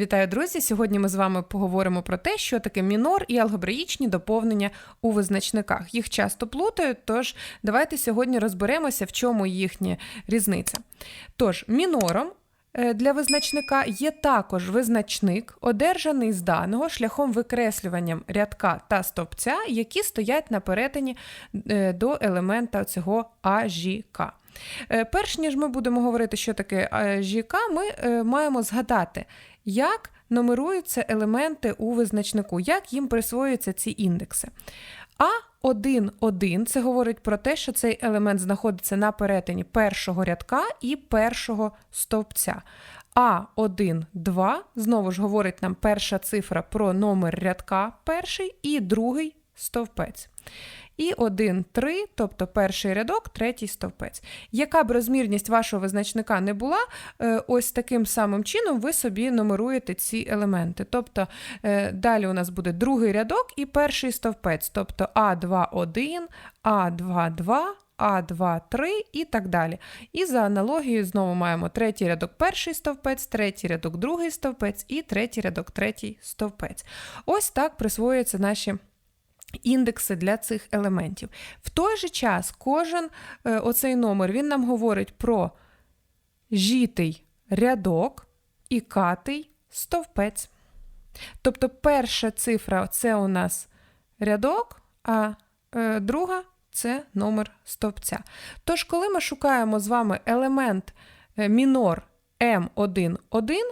Вітаю, друзі! Сьогодні ми з вами поговоримо про те, що таке мінор і алгебраїчні доповнення у визначниках. Їх часто плутають, тож давайте сьогодні розберемося, в чому їхня різниця. Тож, мінором е, для визначника є також визначник, одержаний з даного шляхом викреслюванням рядка та стовпця, які стоять на перетині е, до елемента цього АЖК. Е, Перш ніж ми будемо говорити, що таке АЖК, ми маємо згадати, як нумеруються елементи у визначнику, як їм присвоюються ці індекси. А1, це говорить про те, що цей елемент знаходиться на перетині першого рядка і першого стовпця. А1, 2 знову ж говорить нам перша цифра про номер рядка перший і другий стовпець. І 1, 3, тобто перший рядок, третій стовпець. Яка б розмірність вашого визначника не була, е, ось таким самим чином ви собі нумеруєте ці елементи. Тобто е, далі у нас буде другий рядок і перший стовпець, тобто А2, 1, А2, 2. А2, 3 і так далі. І за аналогією знову маємо третій рядок перший стовпець, третій рядок другий стовпець і третій рядок третій стовпець. Ось так присвоюються наші індекси для цих елементів. В той же час кожен е, оцей номер він нам говорить про жітий рядок і катий стовпець. Тобто перша цифра це у нас рядок, а е, друга це номер стовпця. Тож, коли ми шукаємо з вами елемент е, мінор М1, 1,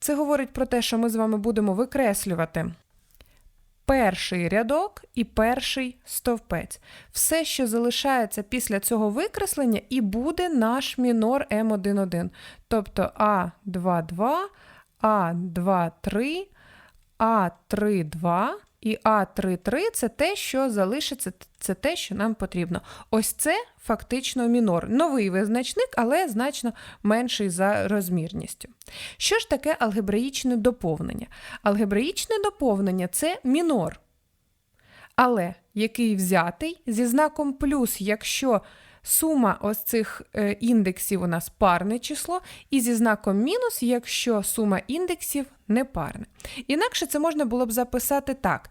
це говорить про те, що ми з вами будемо викреслювати перший рядок і перший стовпець. Все, що залишається після цього викреслення, і буде наш мінор М11. Тобто А22, А23, А32 і А33 це те, що залишиться, це те, що нам потрібно. Ось це фактично мінор. Новий визначник, але значно менший за розмірністю. Що ж таке алгебраїчне доповнення? Алгебраїчне доповнення це мінор. Але який взятий зі знаком плюс, якщо сума ось цих е, індексів у нас парне число, і зі знаком мінус, якщо сума індексів не парне. Інакше це можна було б записати так.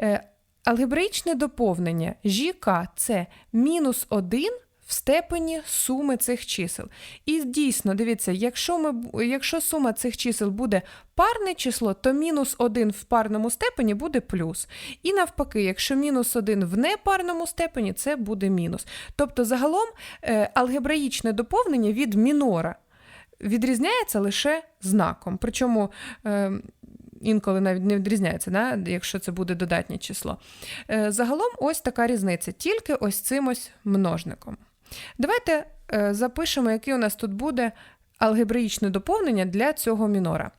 Е, Алгебраїчне доповнення ЖК це мінус 1 в степені суми цих чисел. І дійсно, дивіться, якщо ми, якщо сума цих чисел буде парне число, то мінус 1 в парному степені буде плюс. І навпаки, якщо мінус 1 в непарному степені, це буде мінус. Тобто, загалом е, алгебраїчне доповнення від мінора відрізняється лише знаком. Причому. Е, Інколи навіть не відрізняється, да? якщо це буде додатнє число. Е, загалом ось така різниця, тільки ось цим ось множником. Давайте е, запишемо, яке у нас тут буде алгебраїчне доповнення для цього мінора.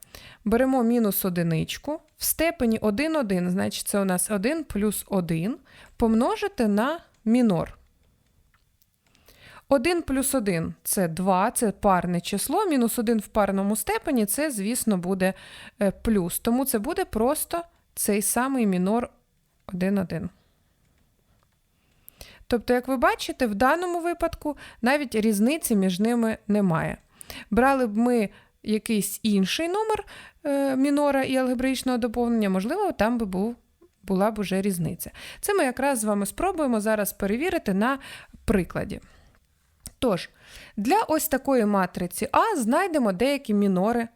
Беремо мінус одиничку, в степені 1, 1, значить це у нас 1 плюс 1, помножити на мінор. 1 плюс 1 це 2, це парне число, мінус 1 в парному степені це, звісно, буде е, плюс. Тому це буде просто цей самий мінор 1, 1. Тобто, як ви бачите, в даному випадку навіть різниці між ними немає. Брали б ми якийсь інший номер е, мінора і алгебраїчного доповнення, можливо, там би був, була б уже різниця. Це ми якраз з вами спробуємо зараз перевірити на прикладі. Тож, для ось такої матриці А знайдемо деякі мінори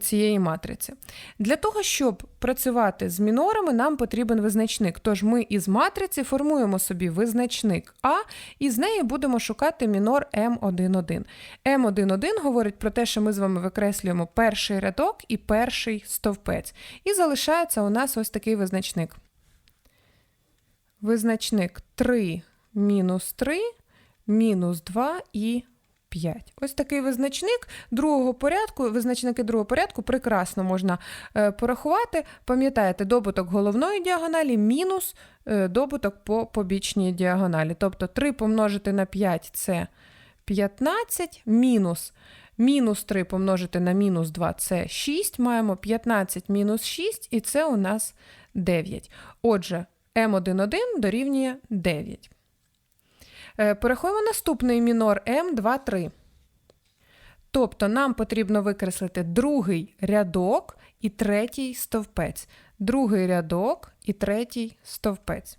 цієї матриці. Для того, щоб працювати з мінорами, нам потрібен визначник. Тож ми із матриці формуємо собі визначник А, і з неї будемо шукати мінор М11. М11 говорить про те, що ми з вами викреслюємо перший рядок і перший стовпець. І залишається у нас ось такий визначник. Визначник 3 мінус 3, мінус 2 і 5. Ось такий визначник другого порядку, визначники другого порядку прекрасно можна е, порахувати. Пам'ятаєте, добуток головної діагоналі мінус е, добуток по побічній діагоналі. Тобто 3 помножити на 5 це 15, мінус. Мінус 3 помножити на мінус 2 це 6. Маємо 15 мінус 6, і це у нас 9. Отже, М11 дорівнює 9. Е, Порахуємо наступний мінор М23. Тобто нам потрібно викреслити другий рядок і третій стовпець. Другий рядок і третій стовпець.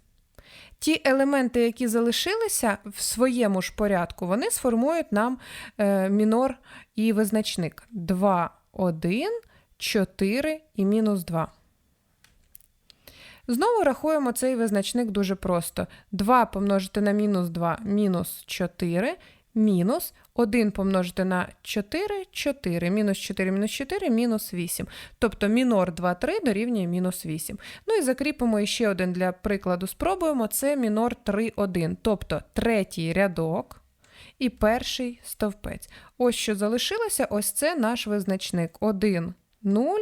Ті елементи, які залишилися в своєму ж порядку, вони сформують нам е, мінор і визначник 2, 1, 4 і мінус 2. Знову рахуємо цей визначник дуже просто. 2 помножити на мінус 2 мінус 4, мінус 1 помножити на 4 4, мінус 4 мінус 4 мінус 8. Тобто мінор 2, 3 дорівнює мінус 8. Ну і закріпимо ще один для прикладу, спробуємо. Це мінор 3, 1, тобто третій рядок і перший стовпець. Ось що залишилося, ось це наш визначник. 1, 0,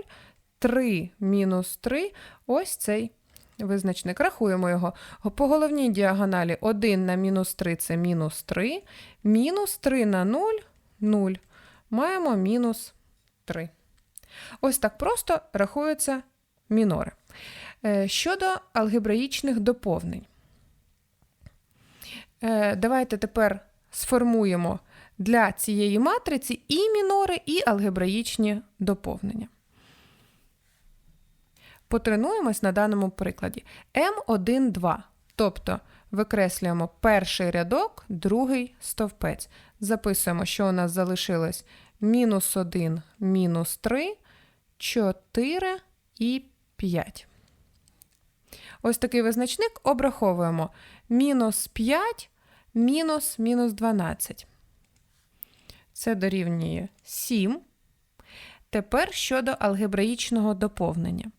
3, мінус 3, ось цей визначник. Рахуємо його. По головній діагоналі 1 на мінус 3 це мінус 3. Мінус 3 на 0 0. Маємо мінус 3. Ось так просто рахуються мінори. Е, Щодо алгебраїчних доповнень. Е, Давайте тепер сформуємо для цієї матриці і мінори, і алгебраїчні доповнення. Потренуємось на даному прикладі. М1, 2. Тобто викреслюємо перший рядок, другий стовпець. Записуємо, що у нас залишилось мінус 1, мінус 3, 4 і 5. Ось такий визначник обраховуємо мінус 5, мінус мінус 12. Це дорівнює 7. Тепер щодо алгебраїчного доповнення.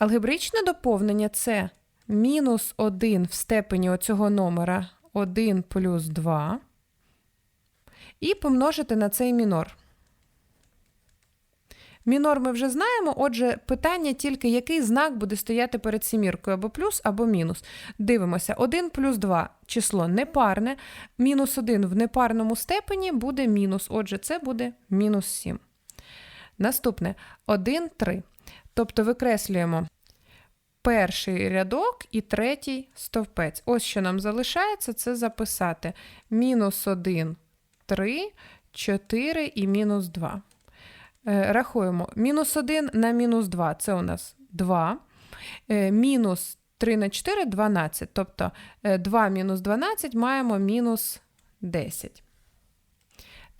Алгебраїчне доповнення це мінус 1 в степені оцього номера 1 плюс 2. І помножити на цей мінор. Мінор ми вже знаємо, отже, питання тільки, який знак буде стояти перед сіміркою, або плюс, або мінус. Дивимося, 1 плюс 2 число непарне, мінус 1 в непарному степені буде мінус, отже, це буде мінус 7. Наступне 1, 3. Тобто викреслюємо перший рядок і третій стовпець. Ось що нам залишається, це записати мінус 1, 3, 4 і мінус 2. Е, рахуємо. Мінус 1 на мінус 2 це у нас 2. Е, мінус 3 на 4 12. Тобто 2 е, мінус 12 маємо мінус 10.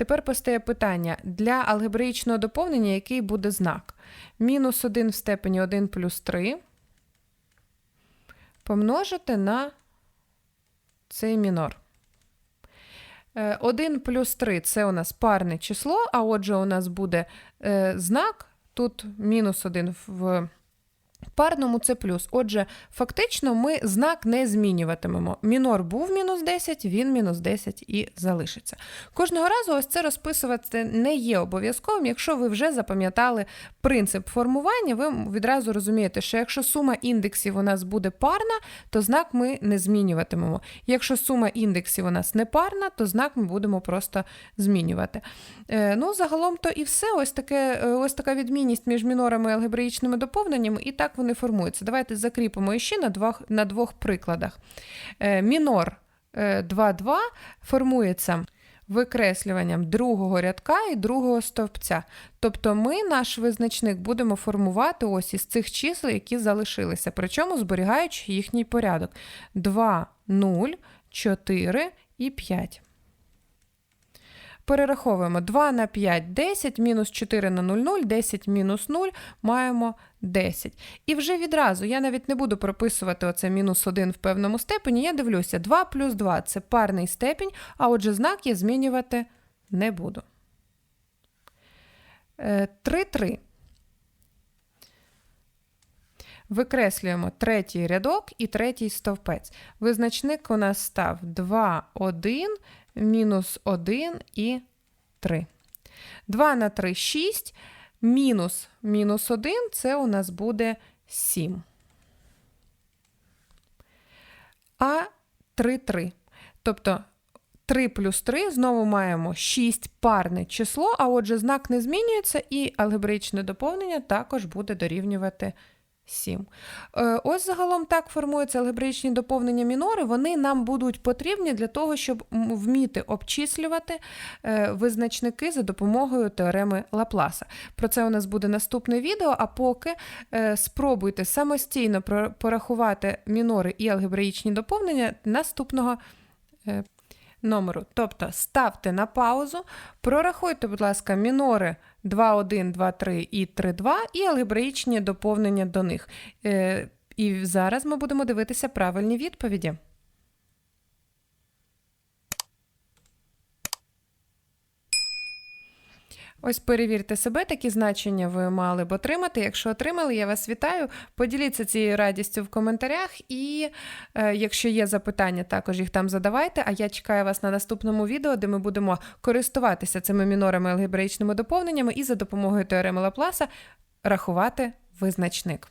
Тепер постає питання: для алгебраїчного доповнення, який буде знак? Мінус 1 в степені 1 плюс 3 помножити на цей мінор. 1 плюс 3 це у нас парне число, а отже, у нас буде е, знак, тут мінус 1 в Парному це плюс. Отже, фактично ми знак не змінюватимемо. Мінор був мінус 10, він мінус 10 і залишиться. Кожного разу ось це розписувати не є обов'язковим. Якщо ви вже запам'ятали принцип формування, ви відразу розумієте, що якщо сума індексів у нас буде парна, то знак ми не змінюватимемо. Якщо сума індексів у нас не парна, то знак ми будемо просто змінювати. Е, ну, Загалом то і все. Ось таке, е, ось така відмінність між мінорами і алгебраїчними доповненнями. І так вони формуються. Давайте закріпимо ще на двох, на двох прикладах. Е, мінор 2,2 формується викреслюванням другого рядка і другого стовпця. Тобто ми наш визначник будемо формувати ось із цих чисел, які залишилися, причому зберігаючи їхній порядок: 2, 0, 4 і 5. Перераховуємо 2 на 5 10, мінус 4 на 0, 0, 10 мінус 0, маємо 10. І вже відразу я навіть не буду прописувати оце мінус 1 в певному степені. Я дивлюся, 2 плюс 2 це парний степінь, а отже, знак я змінювати не буду. 3-3. Е, Викреслюємо третій рядок і третій стовпець. Визначник у нас став 2, 1, мінус 1 і 3. 2 на 3 6. Мінус мінус 1 це у нас буде 7. А 3 3. Тобто 3 плюс 3 знову маємо 6 парне число, а отже, знак не змінюється, і алгебраїчне доповнення також буде дорівнювати 7. Е, Ось загалом так формуються алгебраїчні доповнення мінори. Вони нам будуть потрібні для того, щоб вміти обчислювати е, визначники за допомогою теореми Лапласа. Про це у нас буде наступне відео, а поки е, спробуйте самостійно порахувати мінори і алгебраїчні доповнення наступного номеру. Тобто ставте на паузу, прорахуйте, будь ласка, мінори 2.1, 2.3 і 3.2 і алгебраїчні доповнення до них. Е, І зараз ми будемо дивитися правильні відповіді. Ось перевірте себе, такі значення ви мали б отримати. Якщо отримали, я вас вітаю. Поділіться цією радістю в коментарях, і е, якщо є запитання, також їх там задавайте. А я чекаю вас на наступному відео, де ми будемо користуватися цими мінорами алгебраїчними доповненнями і за допомогою теореми Лапласа рахувати визначник.